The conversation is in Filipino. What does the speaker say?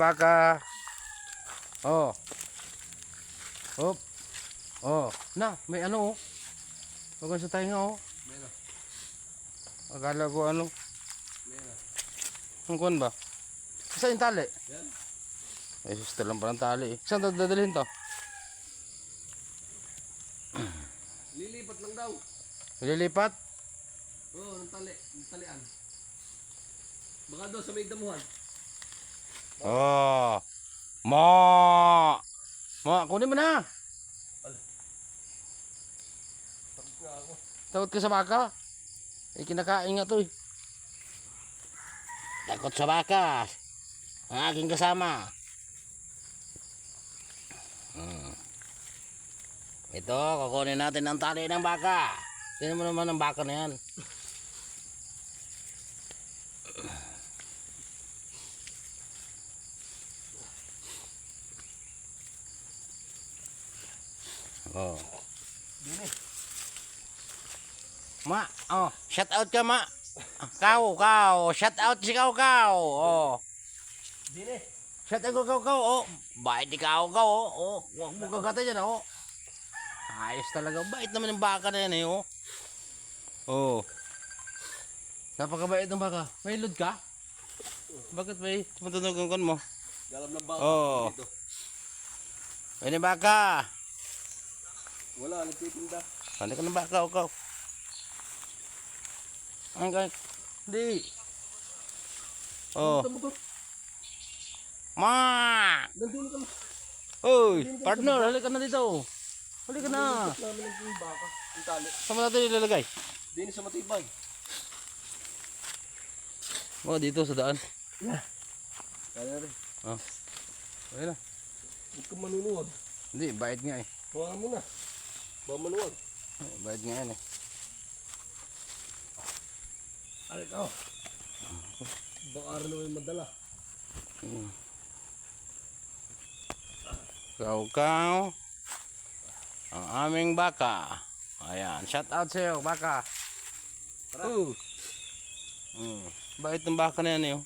baka. Oh. Hop. Oh. Na, may ano oh. Huwag sa tayo oh. Meron. Akala ko ano. Meron. Ang kuwan ba? Saan yung tali? Yan. Ay, sister lang pa ng tali eh. Saan dadalhin to? Lilipat lang daw. Lilipat? Oo, ng tali. Ng talian. Baka doon sa may damuhan. Oh. Ma. Ma, kunin mo na. Takot ka sa baka? Eh, kinakain nga to eh. Takot sa baka. Ang aking kasama. Hmm. Ito, kukunin natin ang tali ng baka. Tingnan mo naman ang baka na yan. Oh. Dini. Ma, oh, shout out ka ma. Kau, kau, shout out si kau, kau. Oh. Dini. Shout out kau, kau. Oh, bait di kau, kau. Oh, oh, huwag mo kagata dyan, oh. Ayos talaga. Bait naman yung baka na yan, eh, oh. Oh. Napakabait ng baka. May load ka? Bakit may matunog ang kon mo? Galam ng baka. Oo. Dito. Na baka. Wala, nagtitinda. Ano ka ng baka, oh, kau? Ang kay... Hindi. Oh. Ma! Nandun ka na. Oy, partner, halika na dito. Halika na. Saan mo natin ilalagay? Dini sa matibay. Oh, dito sa daan. Kaya rin. Oh. Ayun na. Huwag ka manunuwag. Hindi, bayad nga eh. Hawakan mo na. Ba manuwag. Eh, Bayad nga yan eh. Ay, ikaw. Baka rin naman madala. Kaukaw. Ang aming baka. Ayan, shout out sa'yo, baka. Tara. Oh. Mm. Bait ng baka na yan eh. oh.